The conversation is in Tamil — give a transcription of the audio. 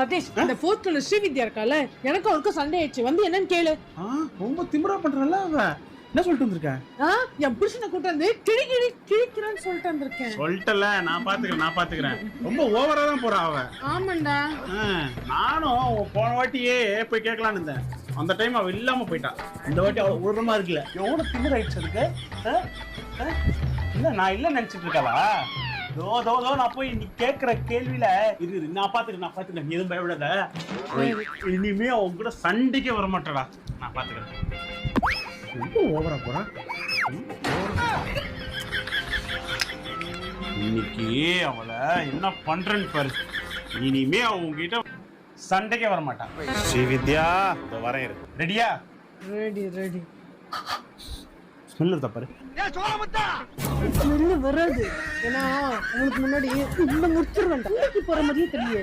சதீஷ் இந்த ஃபோர்த் ஸ்டாண்டர்ட் ஸ்ரீவித்யா இருக்கால எனக்கு அவருக்கு சண்டே ஆயிடுச்சு. வந்து என்னன்னு கேளு. ஆ ரொம்ப திமிரா பண்றல அவ. என்ன சொல்லிட்டு வந்திருக்க? ஆ, என் புருஷனை கூட்டு வந்து கிழி கிழி கிழிக்கிறான்னு சொல்லிட்டு வந்திருக்கேன். சொல்லிட்டல நான் பாத்துக்கிறேன் நான் பாத்துக்கிறேன். ரொம்ப ஓவரா தான் போறா அவ. ஆமாண்டா. ஆ, நானும் போன வாட்டியே போய் கேட்கலான்னு இருந்தேன். அந்த டைம் அவ இல்லாம போயிட்டா. இந்த வாட்டி அவ உருமா இருக்குல்ல எவ்வளவு திமிர் ஆயிடுச்சு அதுக்கு? ஆ? ஆ? இல்ல நான் இல்ல நினைச்சிட்டு இருக்காளா? நான் போய் நீ கேக்குற கேள்வியில இரு இரு, நான் பாத்துக்கிறேன் நான் பாத்துக்கிறேன். நீ எதுவும் பயப்படாத. இனிமே அவன் கூட சண்டைக்கே வர மாட்டடா. நான் பாத்துக்கிறேன். ரொம்ப ஓவரா போறா? இன்னைக்கு அவளை என்ன பண்றேன்னு பாரு. இனிமே அவங்க கிட்ட சண்டைக்கே வர மாட்டான் ஸ்ரீவித்யா இதோ வரேன் ரெடியா ரெடி ரெடி ஸ்மெல் இருக்கா பாரு. ஸ்மெல்லு வராது. ஏன்னா உங்களுக்கு முன்னாடி இந்த முடிச்சிருவேன் போற மாதிரியே தெரியல